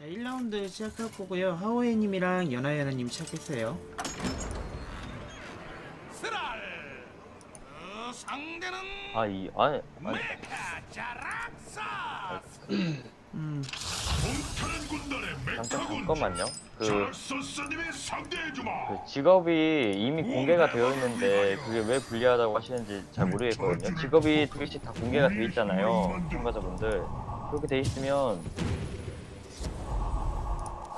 자 1라운드 시작할 거고요. 하오에님이랑 연하연하님 시작했어요. 스랄! 그 상대는 아이 아니 아니. 메카 자락사! 음. 군단의 잠깐 메카군 잠깐만요. 그, 상대해주마! 그 직업이 이미 공개가 되어 있는데 그게 왜 불리하다고 하시는지 잘 모르겠거든요. 직업이 두 개씩 다 공개가 돼 있잖아요, 참가자분들. 그렇게 돼 있으면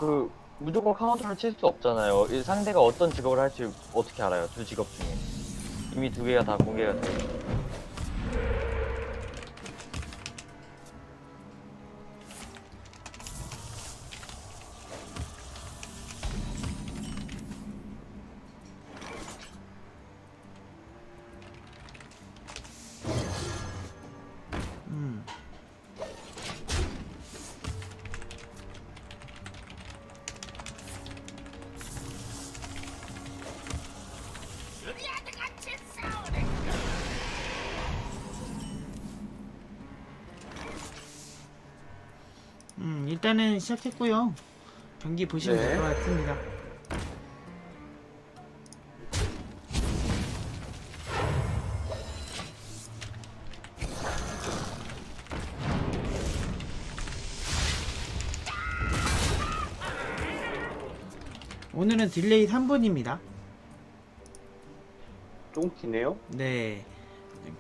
그 무조건 카운터를 칠 수 없잖아요. 이 상대가 어떤 직업을 할지 어떻게 알아요? 두 직업 중에 이미 두 개가 다 공개가 돼. 있 일단은 시작했고요. 경기 보시면 네. 될것 같습니다. 오늘은 딜레이 3분입니다. 좀 기네요. 네.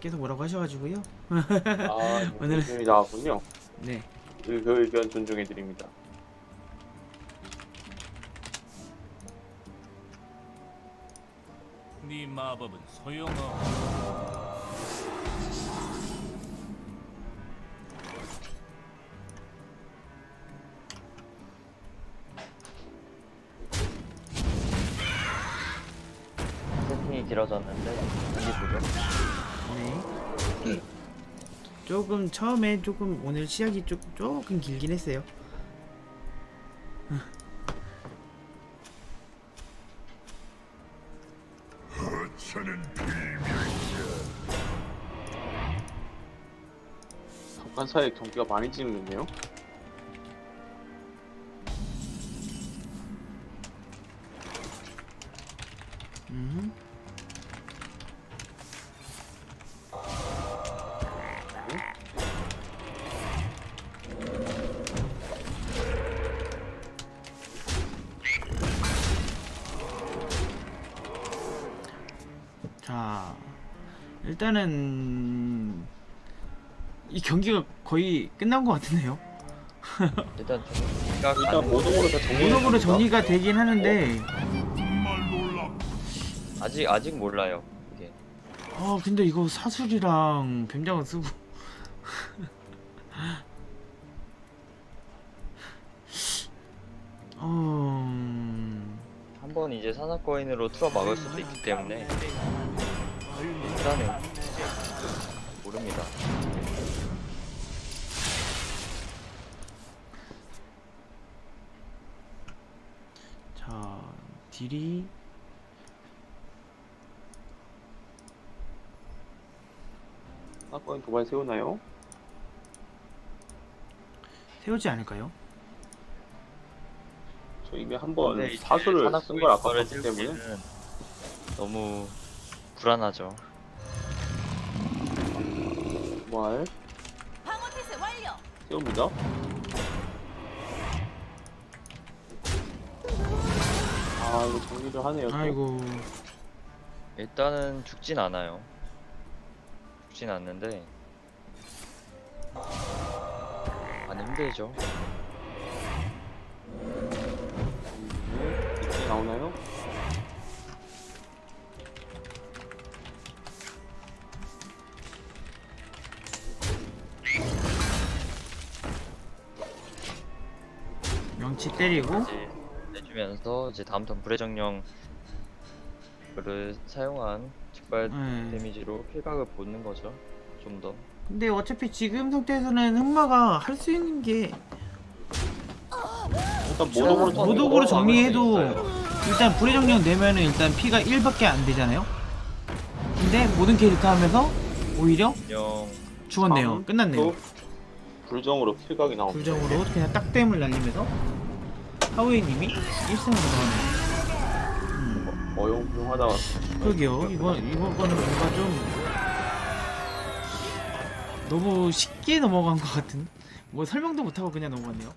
계속 뭐라고 하셔가지고요. 아, 오늘은- 나왔군요. 네 그, 그 의견 존중해 드립니다. 네 마법은 소용없 세팅이 길어졌는데 경기 보죠. 네. 조금 처음에 조금 오늘 시작이 조, 조금 길긴 했어요. 잠깐 사이에 경기가 많이 진행됐네요. 음. 자, 일단은 이 경기가 거의 끝난 것 같은데요. 일단 일단 모동으로 다 정리. 모독으로 정리가 되긴 하는데, 아직 아직 몰라요 이게. 아 근데 이거 사술이랑 뱀장어 쓰고 어... 한번 이제 산악거인으로 틀어 막을 수도 있기 때문에 일단은 모릅니다. 자 딜이 사건 도발 세우나요? 세우지 않을까요? 저 이미 한번 근데 이제 사수를 산악거인 쓴걸 거를 아깝기 때문에 세우기에는 너무 불안하죠. 도발 방어 태세 완료. 세웁니다. 아 이거 정리를 하네요. 또. 아이고 일단은 죽진 않아요. 죽진 않는데 많이 힘들죠. 네, 이렇게 나오나요? 명치 때리고 이제 내주면서 이제 다음 턴 불의 정령을 사용한 직발 네. 데미지로 킬각을 보는 거죠. 좀 더. 근데 어차피 지금 상태에서는 흑마가 할 수 있는 게 일단 모독으로 이거 정리해도. 일단 불의 정령 내면은 일단 피가 1밖에 안 되잖아요. 근데 모든 캐릭터 하면서 오히려 죽었네요. 참, 끝났네요. 또 불정으로 킬각이 나옵니다. 불정으로 그냥 딱댐을 날리면서 하우이님이 1승을 넘어가네요. 어용부용하다가 그러게요. 이번 이번 거는 뭔가 좀 너무 쉽게 넘어간 것 같은. 뭐 설명도 못하고 그냥 넘어갔네요.